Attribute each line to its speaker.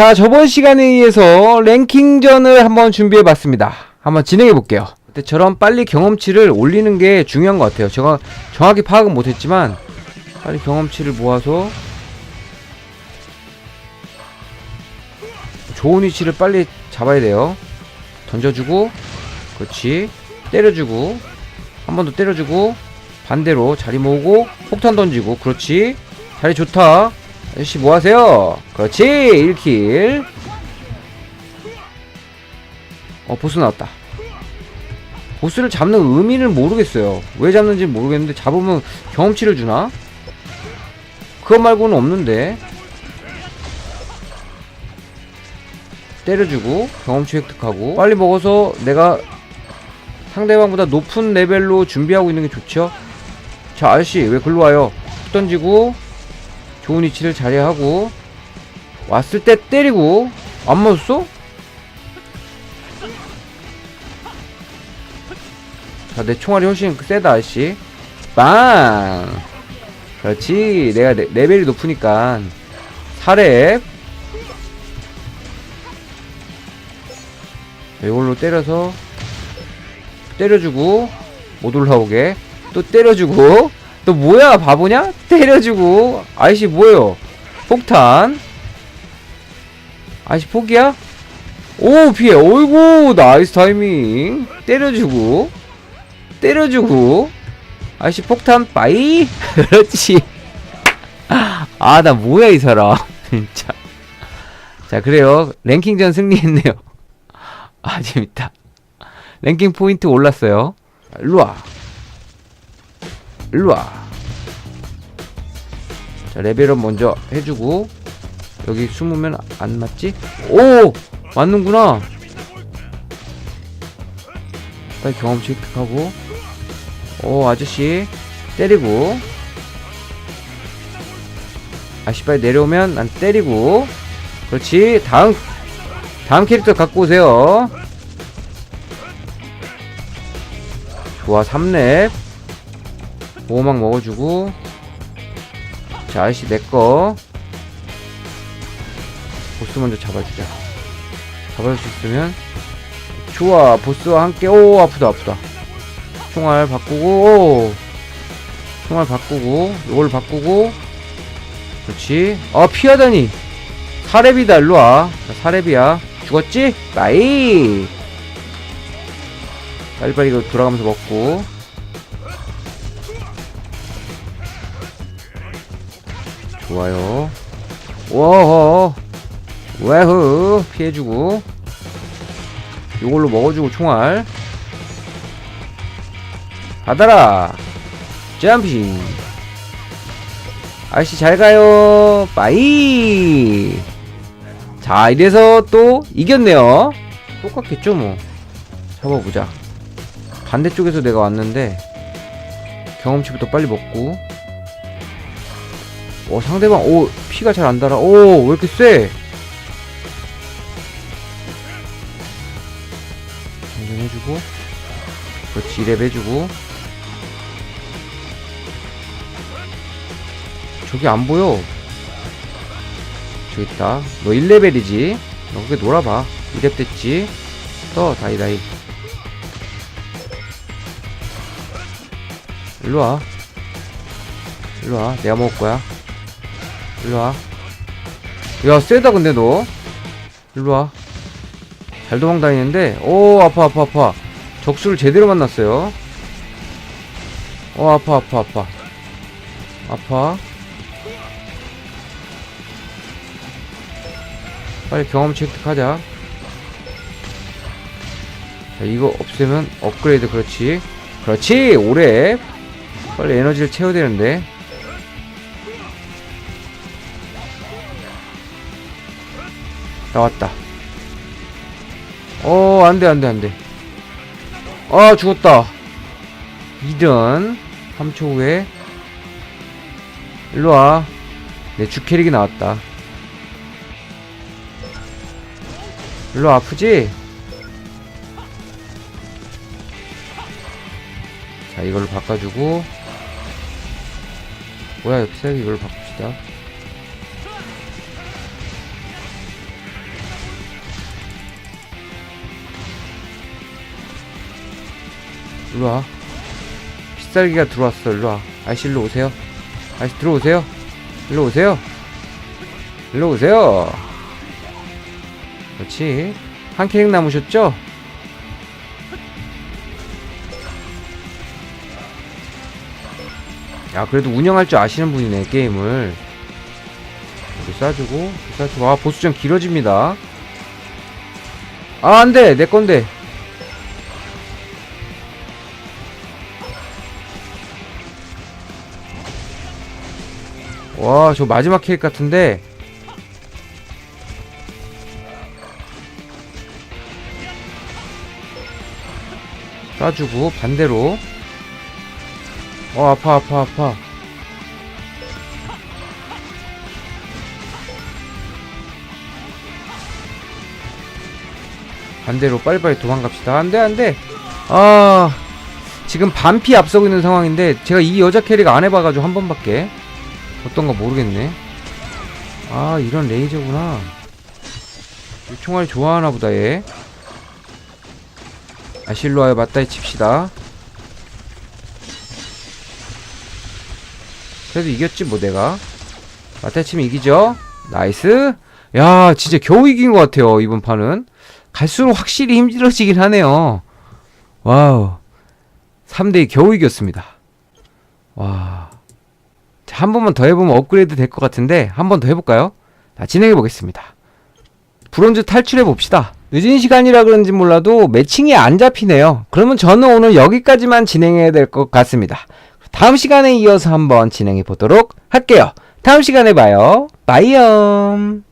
Speaker 1: 자, 저번 시간에 이어서 랭킹전을 한번 준비해 봤습니다. 한번 진행해 볼게요. 그때처럼 빨리 경험치를 올리는 게 중요한 것 같아요. 제가 정확히 파악은 못했지만, 빨리 경험치를 모아서 좋은 위치를 빨리 잡아야 돼요. 던져주고, 그렇지. 때려주고, 한 번 더 때려주고, 반대로 자리 모으고, 폭탄 던지고, 그렇지. 자리 좋다. 아저씨 뭐 하세요? 그렇지 1킬. 어 보스 나왔다. 보스를 잡는 의미를 모르겠어요. 왜 잡는지 모르겠는데 잡으면 경험치를 주나? 그거 말고는 없는데. 때려주고 경험치 획득하고 빨리 먹어서 내가 상대방보다 높은 레벨로 준비하고 있는 게 좋죠? 자 아저씨 왜 글로 와요? 툭 던지고 좋은 위치를 자리하고 왔을 때 때리고 안 맞았어? 자 내 총알이 훨씬 세다 아저씨. 빵! 그렇지. 내가 레, 레벨이 높으니까. 4렙 이걸로 때려서 때려주고 못 올라오게. 또 때려주고 또 뭐야? 바보냐? 때려주고. 아이씨 뭐예요? 폭탄. 아이씨 포기야? 오 피해. 어이구 나이스 타이밍. 때려주고. 때려주고. 아이씨 폭탄 빠이. 그렇지. 아 나 뭐야 이 사람. 진짜. 자 그래요. 랭킹전 승리했네요. 아 재밌다. 랭킹 포인트 올랐어요. 일로와. 일로와 자 레벨업 먼저 해주고 여기 숨으면 안 맞지? 오! 맞는구나! 빨리 경험치 획득하고 오 아저씨 때리고. 아저씨 빨리 내려오면 난 때리고. 그렇지 다음 다음 캐릭터 갖고 오세요. 좋아 3렙. 보호막 먹어주고 자 아저씨 내꺼 보스 먼저 잡아주자. 잡아줄 수 있으면. 좋아 보스와 함께. 오 아프다 아프다. 총알 바꾸고 오. 총알 바꾸고 이걸 바꾸고. 그렇지. 아 피하다니. 사렙이다 일로와. 사렙이야. 죽었지? 나이. 빨리빨리 이거 돌아가면서 먹고 좋아요. 와허. 왜흐. 피해주고. 요걸로 먹어주고 총알. 받아라. 점핑. 아저씨 잘 가요. 빠이. 자, 이래서 또 이겼네요. 똑같겠죠, 뭐. 잡아보자. 반대쪽에서 내가 왔는데, 경험치부터 빨리 먹고, 어 상대방 오 피가 잘 안 달아. 오 왜 이렇게 세 장전해주고. 그렇지 2렙 해주고. 저기 안 보여. 저기 있다. 너 1레벨이지? 너 그게 놀아봐. 2렙 됐지? 또 다이 다이. 일로와. 일로와. 내가 먹을 거야 일로와. 야 세다 근데 너. 일로와. 잘 도망다니는데. 오 아파 아파 아파. 적수를 제대로 만났어요. 어 아파 아파 아파. 아파. 빨리 경험치 획득하자. 자 이거 없애면 업그레이드 그렇지. 그렇지 오래 빨리 에너지를 채워야 되는데 나왔다. 어, 안 돼, 안 돼, 안 돼. 아, 죽었다. 2든 3초 후에. 일로 와. 내 주캐릭이 나왔다. 일로 아프지? 자, 이걸로 바꿔주고. 뭐야, 엽색 이걸로 바꿉시다. 일로와. 빗살기가 들어왔어. 일로와. 아이씨 일로 오세요. 아이씨 들어오세요. 일로 오세요. 일로 오세요. 그렇지. 한 캐릭 남으셨죠? 야 그래도 운영할 줄 아시는 분이네 게임을. 이렇게 쏴주고 이렇게 쏴주고. 아 보수전 길어집니다. 아 안돼! 내 건데 와 저 마지막 캐릭 같은데. 쏴주고 반대로. 어 아파 아파 아파. 반대로 빨리빨리 도망갑시다. 안 돼 안 돼. 아 지금 반피 앞서고 있는 상황인데 제가 이 여자 캐릭 안 해봐가지고 한 번밖에 어떤가 모르겠네. 아 이런 레이저구나. 이 총알이 좋아하나 보다 얘. 아실로 와요. 맞다이 칩시다. 그래도 이겼지 뭐 내가. 맞다이 치면 이기죠? 나이스. 야 진짜 겨우 이긴 것 같아요 이번 판은. 갈수록 확실히 힘들어지긴 하네요. 와우. 3대2 겨우 이겼습니다. 와. 자, 한 번만 더 해보면 업그레이드 될 것 같은데 한 번 더 해볼까요? 자, 진행해 보겠습니다. 브론즈 탈출해 봅시다. 늦은 시간이라 그런지 몰라도 매칭이 안 잡히네요. 그러면 저는 오늘 여기까지만 진행해야 될 것 같습니다. 다음 시간에 이어서 한번 진행해 보도록 할게요. 다음 시간에 봐요. 바이엄.